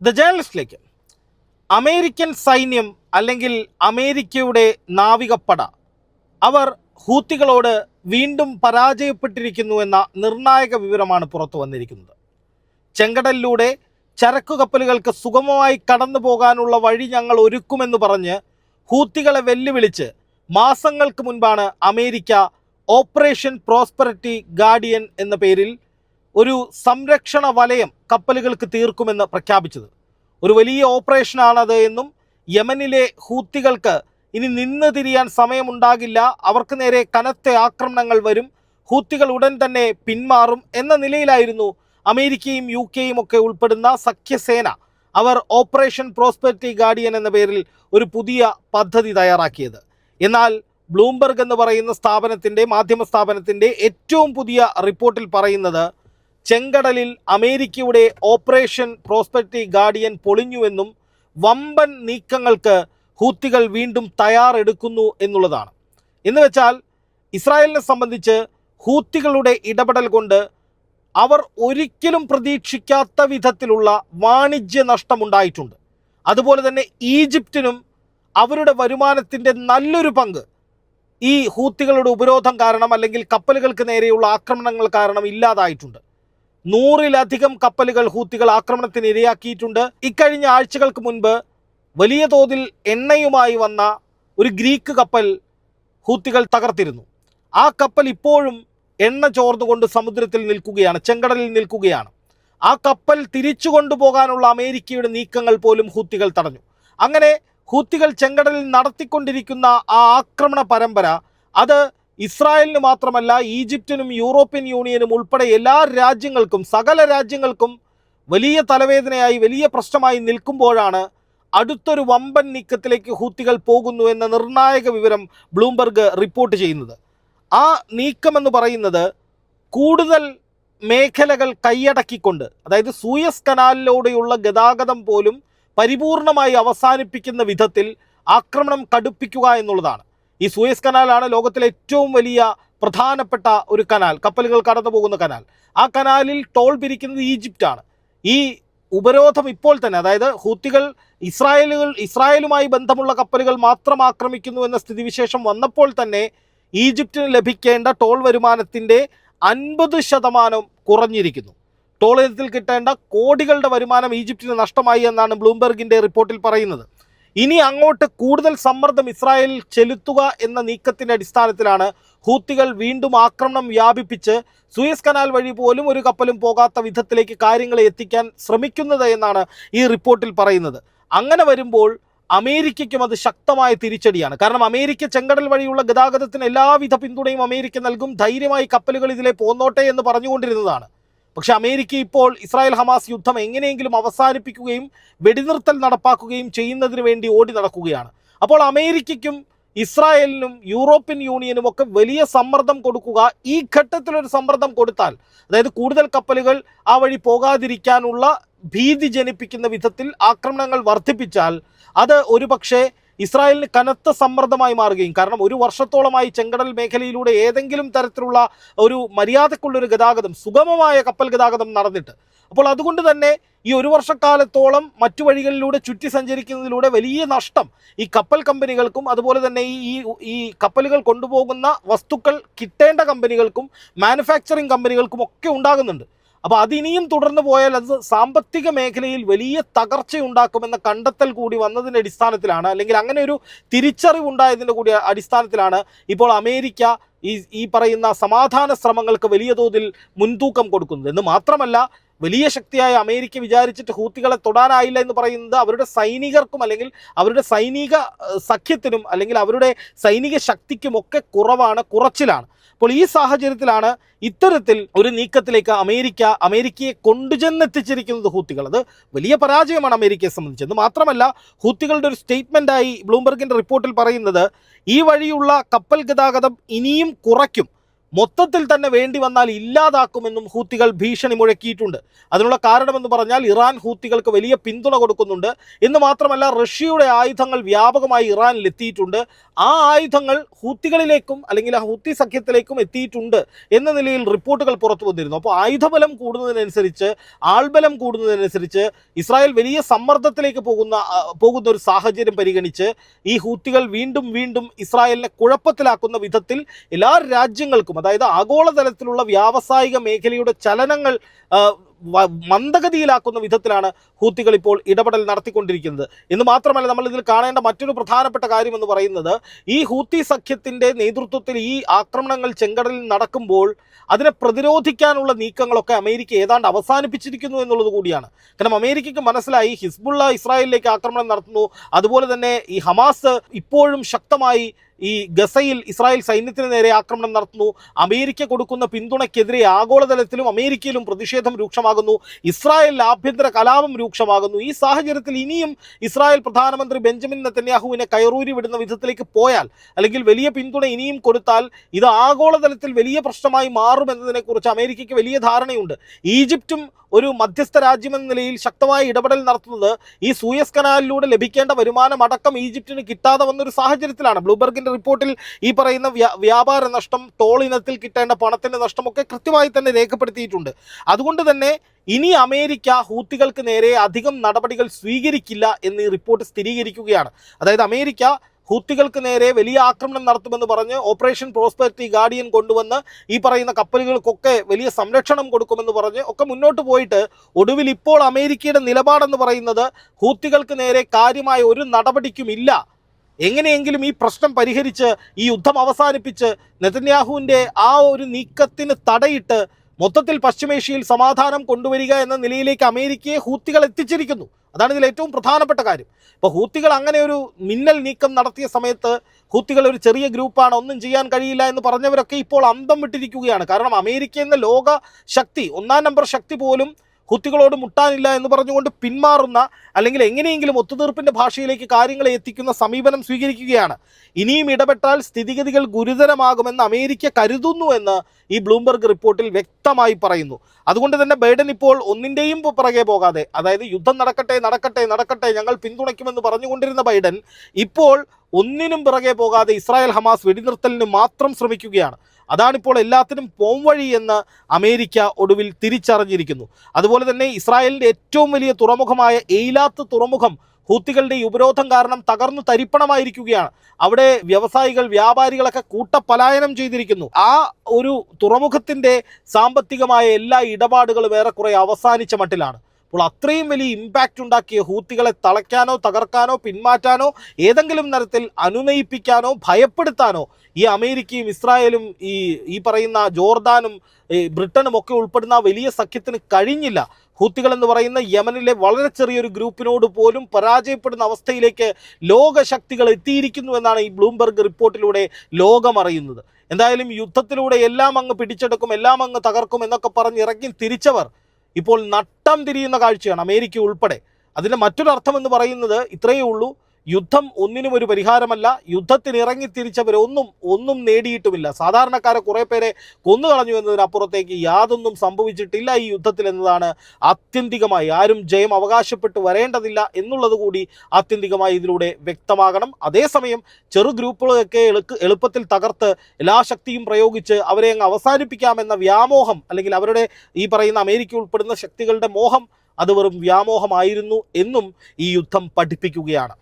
The ജേർണലിസ്റ്റിലേക്ക് American സൈന്യം അല്ലെങ്കിൽ അമേരിക്കയുടെ നാവികപ്പട. അവർ ഹൂത്തികളോട് വീണ്ടും പരാജയപ്പെട്ടിരിക്കുന്നു എന്ന നിർണായക വിവരമാണ് പുറത്തു വന്നിരിക്കുന്നത്. ചെങ്കടലിലൂടെ ചരക്കു കപ്പലുകൾക്ക് സുഗമമായി കടന്നു പോകാനുള്ള വഴി ഞങ്ങൾ ഒരുക്കുമെന്ന് പറഞ്ഞ് ഹൂത്തികളെ വെല്ലുവിളിച്ച് മാസങ്ങൾക്ക് മുൻപാണ് അമേരിക്ക ഓപ്പറേഷൻ പ്രോസ്പെറിറ്റി ഗാർഡിയൻ എന്ന പേരിൽ ഒരു സംരക്ഷണ വലയം കപ്പലുകൾക്ക് തീർക്കുമെന്ന് പ്രഖ്യാപിച്ചത്. ഒരു വലിയ ഓപ്പറേഷനാണത് എന്നും യമനിലെ ഹൂത്തികൾക്ക് ഇനി നിന്ന് തിരിയാൻ സമയമുണ്ടാകില്ല അവർക്ക് നേരെ കനത്ത ആക്രമണങ്ങൾ വരും ഹൂത്തികൾ ഉടൻ തന്നെ പിന്മാറും എന്ന നിലയിലായിരുന്നു അമേരിക്കയും യു കെയും ഒക്കെ ഉൾപ്പെടുന്ന സഖ്യസേന അവർ ഓപ്പറേഷൻ പ്രോസ്പെർട്ടി ഗാർഡിയൻ എന്ന പേരിൽ ഒരു പുതിയ പദ്ധതി തയ്യാറാക്കിയത്. എന്നാൽ ബ്ലൂംബർഗ് എന്ന് പറയുന്ന സ്ഥാപനത്തിന്റെ മാധ്യമ സ്ഥാപനത്തിന്റെ ഏറ്റവും പുതിയ റിപ്പോർട്ടിൽ പറയുന്നത് ചെങ്കടലിൽ അമേരിക്കയുടെ ഓപ്പറേഷൻ പ്രോസ്പെക്ടി ഗാർഡിയൻ പൊളിഞ്ഞുവെന്നും വമ്പൻ നീക്കങ്ങൾക്ക് ഹൂത്തികൾ വീണ്ടും തയ്യാറെടുക്കുന്നു എന്നുള്ളതാണ്. എന്ന് വെച്ചാൽ ഇസ്രായേലിനെ സംബന്ധിച്ച് ഹൂത്തികളുടെ ഇടപെടൽ കൊണ്ട് അവർ ഒരിക്കലും പ്രതീക്ഷിക്കാത്ത വിധത്തിലുള്ള വാണിജ്യ നഷ്ടമുണ്ടായിട്ടുണ്ട്. അതുപോലെ തന്നെ ഈജിപ്തിനും അവരുടെ വരുമാനത്തിന്റെ നല്ലൊരു പങ്ക് ഈ ഹൂത്തികളുടെ ഉപരോധം കാരണം അല്ലെങ്കിൽ കപ്പലുകൾക്ക് നേരെയുള്ള ആക്രമണങ്ങൾ കാരണം ഇല്ലാതായിട്ടുണ്ട്. നൂറിലധികം കപ്പലുകൾ ഹൂത്തികൾ ആക്രമണത്തിന് ഇരയാക്കിയിട്ടുണ്ട്. ഇക്കഴിഞ്ഞ ആഴ്ചകൾക്ക് മുൻപ് വലിയ തോതിൽ എണ്ണയുമായി വന്ന ഒരു ഗ്രീക്ക് കപ്പൽ ഹൂത്തികൾ തകർത്തിരുന്നു. ആ കപ്പൽ ഇപ്പോഴും എണ്ണ ചോർന്നുകൊണ്ട് സമുദ്രത്തിൽ നിൽക്കുകയാണ് ചെങ്കടലിൽ നിൽക്കുകയാണ്. ആ കപ്പൽ തിരിച്ചു കൊണ്ടുപോകാനുള്ള അമേരിക്കയുടെ നീക്കങ്ങൾ പോലും ഹൂത്തികൾ തടഞ്ഞു. അങ്ങനെ ഹൂത്തികൾ ചെങ്കടലിൽ നടത്തിക്കൊണ്ടിരിക്കുന്ന ആ ആക്രമണ പരമ്പര അത് ഇസ്രായേലിന് മാത്രമല്ല ഈജിപ്തിനും യൂറോപ്യൻ യൂണിയനും ഉൾപ്പെടെ എല്ലാ രാജ്യങ്ങൾക്കും സകല രാജ്യങ്ങൾക്കും വലിയ തലവേദനയായി വലിയ പ്രശ്നമായി നിൽക്കുമ്പോഴാണ് അടുത്തൊരു വമ്പൻ നീക്കത്തിലേക്ക് ഹൂത്തികൾ പോകുന്നു എന്ന നിർണായക വിവരം ബ്ലൂംബർഗ് റിപ്പോർട്ട് ചെയ്യുന്നത്. ആ നീക്കമെന്ന് പറയുന്നത് കൂടുതൽ മേഖലകൾ കൈയടക്കിക്കൊണ്ട് അതായത് സൂയസ് കനാലിലൂടെയുള്ള ഗതാഗതം പോലും പരിപൂർണമായി അവസാനിപ്പിക്കുന്ന വിധത്തിൽ ആക്രമണം കടുപ്പിക്കുക എന്നുള്ളതാണ്. ഈ സൂയസ് കനാലാണ് ലോകത്തിലെ ഏറ്റവും വലിയ പ്രധാനപ്പെട്ട ഒരു കനാൽ. കപ്പലുകൾ കടന്നു പോകുന്ന കനാൽ. ആ കനാലിൽ ടോൾ പിരിക്കുന്നത് ഈജിപ്റ്റാണ്. ഈ ഉപരോധം ഇപ്പോൾ തന്നെ അതായത് ഹൂത്തികൾ ഇസ്രായേലുകൾ ഇസ്രായേലുമായി ബന്ധമുള്ള കപ്പലുകൾ മാത്രം ആക്രമിക്കുന്നു എന്ന സ്ഥിതിവിശേഷം വന്നപ്പോൾ തന്നെ ഈജിപ്തിന് ലഭിക്കേണ്ട ടോൾ വരുമാനത്തിന്റെ അൻപത് ശതമാനം കുറഞ്ഞിരിക്കുന്നു. ടോൾ ഇനത്തിൽ കിട്ടേണ്ട കോടികളുടെ വരുമാനം ഈജിപ്തിന് നഷ്ടമായി എന്നാണ് ബ്ലൂംബെർഗിന്റെ റിപ്പോർട്ടിൽ പറയുന്നത്. ഇനി അങ്ങോട്ട് കൂടുതൽ സമ്മർദ്ദം ഇസ്രായേലിൽ ചെലുത്തുക എന്ന നീക്കത്തിന്റെ അടിസ്ഥാനത്തിലാണ് ഹൂത്തികൾ വീണ്ടും ആക്രമണം വ്യാപിപ്പിച്ച് സൂയസ് കനാൽ വഴി പോലും ഒരു കപ്പലും പോകാത്ത വിധത്തിലേക്ക് കാര്യങ്ങളെ എത്തിക്കാൻ ശ്രമിക്കുന്നത് എന്നാണ് ഈ റിപ്പോർട്ടിൽ പറയുന്നത്. അങ്ങനെ വരുമ്പോൾ അമേരിക്കയ്ക്കും അത് ശക്തമായ തിരിച്ചടിയാണ്. കാരണം അമേരിക്ക ചെങ്കടൽ വഴിയുള്ള ഗതാഗതത്തിന് എല്ലാവിധ പിന്തുണയും അമേരിക്ക നൽകും. ധൈര്യമായി കപ്പലുകൾ ഇതിലെ പോന്നോട്ടെ എന്ന് പറഞ്ഞുകൊണ്ടിരുന്നതാണ്. പക്ഷെ അമേരിക്ക ഇപ്പോൾ ഇസ്രായേൽ ഹമാസ് യുദ്ധം എങ്ങനെയെങ്കിലും അവസാനിപ്പിക്കുകയും വെടിനിർത്തൽ നടപ്പാക്കുകയും ചെയ്യുന്നതിന് വേണ്ടി ഓടി നടക്കുകയാണ്. അപ്പോൾ അമേരിക്കയ്ക്കും ഇസ്രായേലിനും യൂറോപ്യൻ യൂണിയനും ഒക്കെ വലിയ സമ്മർദ്ദം കൊടുക്കുക ഈ ഘട്ടത്തിൽ ഒരു സമ്മർദ്ദം കൊടുത്താൽ അതായത് കൂടുതൽ കപ്പലുകൾ ആ വഴി പോകാതിരിക്കാനുള്ള ഭീതി ജനിപ്പിക്കുന്ന വിധത്തിൽ ആക്രമണങ്ങൾ വർദ്ധിപ്പിച്ചാൽ അത് ഒരുപക്ഷെ ഇസ്രായേലിന് കനത്ത സമ്മർദ്ദമായി മാറുകയും കാരണം ഒരു വർഷത്തോളമായി ചെങ്കടൽ മേഖലയിലൂടെ ഏതെങ്കിലും തരത്തിലുള്ള ഒരു മര്യാദക്കുള്ളൊരു ഗതാഗതം സുഗമമായ കപ്പൽ ഗതാഗതം നടന്നിട്ട്. അപ്പോൾ അതുകൊണ്ട് തന്നെ ഈ ഒരു വർഷക്കാലത്തോളം മറ്റു വഴികളിലൂടെ ചുറ്റി സഞ്ചരിക്കുന്നതിലൂടെ വലിയ നഷ്ടം ഈ കപ്പൽ കമ്പനികൾക്കും അതുപോലെ തന്നെ ഈ ഈ കപ്പലുകൾ കൊണ്ടുപോകുന്ന വസ്തുക്കൾ കിട്ടേണ്ട കമ്പനികൾക്കും മാനുഫാക്ചറിങ് കമ്പനികൾക്കും ഒക്കെ ഉണ്ടാകുന്നുണ്ട്. അപ്പോൾ അതിനിയും തുടർന്ന് പോയാൽ അത് സാമ്പത്തിക മേഖലയിൽ വലിയ തകർച്ചയുണ്ടാക്കുമെന്ന കണ്ടെത്തൽ കൂടി വന്നതിന്റെ അടിസ്ഥാനത്തിലാണ്. അല്ലെങ്കിൽ അങ്ങനെ ഒരു തിരിച്ചറിവുണ്ടായതിന്റെ കൂടി അടിസ്ഥാനത്തിലാണ് ഇപ്പോൾ അമേരിക്ക ഈ ഈ പറയുന്ന സമാധാന ശ്രമങ്ങൾക്ക് വലിയ തോതിൽ മുൻതൂക്കം കൊടുക്കുന്നത്. എന്ന് മാത്രമല്ല വലിയ ശക്തിയായ അമേരിക്ക വിചാരിച്ചിട്ട് ഹൂത്തികളെ തൊടാനായില്ല എന്ന് പറയുന്നത് അവരുടെ സൈനികർക്കും അല്ലെങ്കിൽ അവരുടെ സൈനിക സഖ്യത്തിനും അല്ലെങ്കിൽ അവരുടെ സൈനിക ശക്തിക്കുമൊക്കെ കുറവാണ് കുറച്ചിലാണ്. അപ്പോൾ ഈ സാഹചര്യത്തിലാണ് ഇത്തരത്തിൽ ഒരു നീക്കത്തിലേക്ക് അമേരിക്ക അമേരിക്കയെ കൊണ്ടുചെന്നെത്തിച്ചിരിക്കുന്നത് ഹൂത്തികൾ. അത് വലിയ പരാജയമാണ് അമേരിക്കയെ സംബന്ധിച്ച്. എന്ന് മാത്രമല്ല ഹൂത്തികളുടെ ഒരു സ്റ്റേറ്റ്മെന്റായി ബ്ലൂംബർഗിന്റെ റിപ്പോർട്ടിൽ പറയുന്നത് ഈ വഴിയുള്ള കപ്പൽ ഗതാഗതം ഇനിയും കുറയ്ക്കും. മൊത്തത്തിൽ തന്നെ വേണ്ടി വന്നാൽ ഇല്ലാതാക്കുമെന്നും ഹൂത്തികൾ ഭീഷണി മുഴക്കിയിട്ടുണ്ട്. അതിനുള്ള കാരണമെന്ന് പറഞ്ഞാൽ ഇറാൻ ഹൂത്തികൾക്ക് വലിയ പിന്തുണ കൊടുക്കുന്നുണ്ട്. എന്ന് മാത്രമല്ല റഷ്യയുടെ ആയുധങ്ങൾ വ്യാപകമായി ഇറാനിൽ എത്തിയിട്ടുണ്ട്. ആ ആയുധങ്ങൾ ഹൂത്തികളിലേക്കും അല്ലെങ്കിൽ ആ ഹൂത്തി സഖ്യത്തിലേക്കും എത്തിയിട്ടുണ്ട് എന്ന നിലയിൽ റിപ്പോർട്ടുകൾ പുറത്തു വന്നിരുന്നു. അപ്പോൾ ആയുധബലം കൂടുന്നതിനനുസരിച്ച് ആൾബലം കൂടുന്നതിനനുസരിച്ച് ഇസ്രായേൽ വലിയ സമ്മർദ്ദത്തിലേക്ക് പോകുന്ന പോകുന്ന ഒരു സാഹചര്യം പരിഗണിച്ച് ഈ ഹൂത്തികൾ വീണ്ടും വീണ്ടും ഇസ്രായേലിനെ കുഴപ്പത്തിലാക്കുന്ന വിധത്തിൽ എല്ലാ രാജ്യങ്ങൾക്കും അതായത് ആഗോളതലത്തിലുള്ള വ്യാവസായിക മേഖലയുടെ ചലനങ്ങൾ മന്ദഗതിയിലാക്കുന്ന വിധത്തിലാണ് ഹൂത്തികൾ ഇപ്പോൾ ഇടപെടൽ നടത്തിക്കൊണ്ടിരിക്കുന്നത്. എന്ന് മാത്രമല്ല നമ്മൾ ഇതിൽ കാണേണ്ട മറ്റൊരു പ്രധാനപ്പെട്ട കാര്യം എന്ന് പറയുന്നത് ഈ ഹൂത്തി സഖ്യത്തിന്റെ നേതൃത്വത്തിൽ ഈ ആക്രമണങ്ങൾ ചെങ്കടലിൽ നടക്കുമ്പോൾ അതിനെ പ്രതിരോധിക്കാനുള്ള നീക്കങ്ങളൊക്കെ അമേരിക്ക ഏതാണ്ട് അവസാനിപ്പിച്ചിരിക്കുന്നു എന്നുള്ളത് കൂടിയാണ്. കാരണം അമേരിക്കയ്ക്ക് മനസ്സിലായി ഹിസ്ബുള്ള ഇസ്രായേലിലേക്ക് ആക്രമണം നടത്തുന്നു. അതുപോലെ തന്നെ ഈ ഹമാസ് ഇപ്പോഴും ശക്തമായി ഈ ഗസയിൽ ഇസ്രായേൽ സൈന്യത്തിന് നേരെ ആക്രമണം നടത്തുന്നു. അമേരിക്ക കൊടുക്കുന്ന പിന്തുണയ്ക്കെതിരെ ആഗോളതലത്തിലും അമേരിക്കയിലും പ്രതിഷേധം രൂക്ഷമാകുന്നു. ഇസ്രായേലിൽ ആഭ്യന്തര കലാപം രൂക്ഷമാകുന്നു. ഈ സാഹചര്യത്തിൽ ഇനിയും ഇസ്രായേൽ പ്രധാനമന്ത്രി ബെഞ്ചമിൻ നെത്തന്യാഹുവിനെ കയറൂരി വിടുന്ന വിധത്തിലേക്ക് പോയാൽ അല്ലെങ്കിൽ വലിയ പിന്തുണ ഇനിയും കൊടുത്താൽ ഇത് ആഗോളതലത്തിൽ വലിയ പ്രശ്നമായി മാറുമെന്നതിനെക്കുറിച്ച് അമേരിക്കയ്ക്ക് വലിയ ധാരണയുണ്ട്. ഈജിപ്തും ഒരു മധ്യസ്ഥ രാജ്യമെന്ന നിലയിൽ ശക്തമായ ഇടപെടൽ നടത്തുന്നത് ഈ സൂയസ് കനാലിലൂടെ ലഭിക്കേണ്ട വരുമാനം അടക്കം ഈജിപ്തിന് കിട്ടാതെ വന്നൊരു സാഹചര്യത്തിലാണ്. ബ്ലൂബർഗിന്റെ റിപ്പോർട്ടിൽ ഈ പറയുന്ന വ്യാപാര നഷ്ടം ടോൾ ഇനത്തിൽ കിട്ടേണ്ട പണത്തിന്റെ നഷ്ടമൊക്കെ കൃത്യമായി തന്നെ രേഖപ്പെടുത്തിയിട്ടുണ്ട്. അതുകൊണ്ട് തന്നെ ഇനി അമേരിക്ക ഹൂത്തികൾക്ക് നേരെ അധികം നടപടികൾ സ്വീകരിക്കില്ല എന്ന് ഈ റിപ്പോർട്ട് സ്ഥിരീകരിക്കുകയാണ്. അതായത് അമേരിക്ക ഹൂത്തികൾക്ക് നേരെ വലിയ ആക്രമണം നടത്തുമെന്ന് പറഞ്ഞ് ഓപ്പറേഷൻ പ്രോസ്പെരിറ്റി ഗാർഡിയൻ കൊണ്ടുവന്ന് ഈ പറയുന്ന കപ്പലുകൾക്കൊക്കെ വലിയ സംരക്ഷണം കൊടുക്കുമെന്ന് പറഞ്ഞ് ഒക്കെ മുന്നോട്ട് പോയിട്ട് ഒടുവിൽ ഇപ്പോൾ അമേരിക്കയുടെ നിലപാടെന്ന് പറയുന്നത് ഹൂത്തികൾക്ക് നേരെ കാര്യമായ ഒരു നടപടിക്കുമില്ല എങ്ങനെയെങ്കിലും ഈ പ്രശ്നം പരിഹരിച്ച് ഈ യുദ്ധം അവസാനിപ്പിച്ച് നെതന്യാഹുവിന്റെ ആ ഒരു നീക്കത്തിന് തടയിട്ട് മൊത്തത്തിൽ പശ്ചിമേഷ്യയിൽ സമാധാനം കൊണ്ടുവരിക എന്ന നിലയിലേക്ക് അമേരിക്കയെ ഹൂത്തികൾ എത്തിച്ചിരിക്കുന്നു. അതാണ് ഇതിൽ ഏറ്റവും പ്രധാനപ്പെട്ട കാര്യം. ഇപ്പോൾ ഹൂത്തികൾ അങ്ങനെ ഒരു മിന്നൽ നീക്കം നടത്തിയ സമയത്ത് ഹൂത്തികൾ ഒരു ചെറിയ ഗ്രൂപ്പാണ് ഒന്നും ചെയ്യാൻ കഴിയില്ല എന്ന് പറഞ്ഞവരൊക്കെ ഇപ്പോൾ അന്തം വിട്ടിരിക്കുകയാണ്. കാരണം അമേരിക്ക എന്ന ലോക ശക്തി ഒന്നാം നമ്പർ ശക്തി പോലും ഹുത്തികളോട് മുട്ടാനില്ല എന്ന് പറഞ്ഞുകൊണ്ട് പിന്മാറുന്ന അല്ലെങ്കിൽ എങ്ങനെയെങ്കിലും ഒത്തുതീർപ്പിന്റെ ഭാഷയിലേക്ക് കാര്യങ്ങളെ എത്തിക്കുന്ന സമീപനം സ്വീകരിക്കുകയാണ്. ഇനിയും ഇടപെട്ടാൽ സ്ഥിതിഗതികൾ ഗുരുതരമാകുമെന്ന് അമേരിക്ക കരുതുന്നു എന്ന് ഈ ബ്ലൂംബർഗ് റിപ്പോർട്ടിൽ വ്യക്തമായി പറയുന്നു. അതുകൊണ്ട് തന്നെ ബൈഡൻ ഇപ്പോൾ ഒന്നിന്റെയും പുറകെ പോകാതെ അതായത് യുദ്ധം നടക്കട്ടെ നടക്കട്ടെ നടക്കട്ടെ ഞങ്ങൾ പിന്തുണയ്ക്കുമെന്ന് പറഞ്ഞുകൊണ്ടിരുന്ന ബൈഡൻ ഇപ്പോൾ ഒന്നിനും പിറകെ പോകാതെ ഇസ്രായേൽ ഹമാസ് വെടിനിർത്തലിന് മാത്രം ശ്രമിക്കുകയാണ്. അതാണിപ്പോൾ എല്ലാത്തിനും പോംവഴി എന്ന് അമേരിക്ക ഒടുവിൽ തിരിച്ചറിഞ്ഞിരിക്കുന്നു. അതുപോലെ തന്നെ ഇസ്രായേലിന്റെ ഏറ്റവും വലിയ തുറമുഖമായ എയിലാത്ത് തുറമുഖം ഹൂത്തികളുടെ ഈ ഉപരോധം കാരണം തകർന്നു തരിപ്പണമായിരിക്കുകയാണ്. അവിടെ വ്യവസായികൾ വ്യാപാരികളൊക്കെ കൂട്ടപലായനം ചെയ്തിരിക്കുന്നു. ആ ഒരു തുറമുഖത്തിന്റെ സാമ്പത്തികമായ എല്ലാ ഇടപാടുകളും ഏറെക്കുറെ അവസാനിച്ച മട്ടിലാണ്. അപ്പോൾ അത്രയും വലിയ ഇമ്പാക്റ്റ് ഉണ്ടാക്കിയ ഹൂത്തികളെ തളയ്ക്കാനോ തകർക്കാനോ പിന്മാറ്റാനോ ഏതെങ്കിലും തരത്തിൽ അനുനയിപ്പിക്കാനോ ഭയപ്പെടുത്താനോ ഈ അമേരിക്കയും ഇസ്രായേലും ഈ ഈ പറയുന്ന ജോർദാനും ബ്രിട്ടനും ഒക്കെ ഉൾപ്പെടുന്ന വലിയ സഖ്യത്തിന് കഴിഞ്ഞില്ല. ഹൂത്തികൾ എന്ന് പറയുന്ന യമനിലെ വളരെ ചെറിയൊരു ഗ്രൂപ്പിനോട് പോലും പരാജയപ്പെടുന്ന അവസ്ഥയിലേക്ക് ലോകശക്തികൾ എത്തിയിരിക്കുന്നു എന്നാണ് ഈ ബ്ലൂംബർഗ് റിപ്പോർട്ടിലൂടെ ലോകം അറിയുന്നത് എന്തായാലും യുദ്ധത്തിലൂടെ എല്ലാം അങ്ങ് പിടിച്ചെടുക്കും എല്ലാം അങ്ങ് തകർക്കും എന്നൊക്കെ പറഞ്ഞ് ഇറങ്ങി തിരിച്ചവർ ഇപ്പോൾ നട്ടം തിരിയുന്ന കാഴ്ചയാണ് അമേരിക്ക ഉൾപ്പെടെ. അതിന്റെ മറ്റൊരർത്ഥം എന്ന് പറയുന്നത് ഇത്രയേ ഉള്ളൂ. യുദ്ധം ഒന്നിനും ഒരു പരിഹാരമല്ല. യുദ്ധത്തിന് ഇറങ്ങി തിരിച്ചവരൊന്നും ഒന്നും നേടിയിട്ടുമില്ല. സാധാരണക്കാരെ കുറേ പേരെ കൊന്നുകളഞ്ഞു എന്നതിനപ്പുറത്തേക്ക് യാതൊന്നും സംഭവിച്ചിട്ടില്ല ഈ യുദ്ധത്തിൽ എന്നതാണ് ആത്യന്തികമായി. ആരും ജയം അവകാശപ്പെട്ട് വരേണ്ടതില്ല എന്നുള്ളത് കൂടി ആത്യന്തികമായി ഇതിലൂടെ വ്യക്തമാകണം. അതേസമയം ചെറു ഗ്രൂപ്പുകളൊക്കെ എളുപ്പത്തിൽ തകർത്ത് എല്ലാ ശക്തിയും പ്രയോഗിച്ച് അവരെ അങ്ങ് അവസാനിപ്പിക്കാമെന്ന വ്യാമോഹം അല്ലെങ്കിൽ അവരുടെ ഈ പറയുന്ന അമേരിക്ക ഉൾപ്പെടുന്ന ശക്തികളുടെ മോഹം അത് വെറും വ്യാമോഹമായിരുന്നു എന്നും ഈ യുദ്ധം പഠിപ്പിക്കുകയാണ്.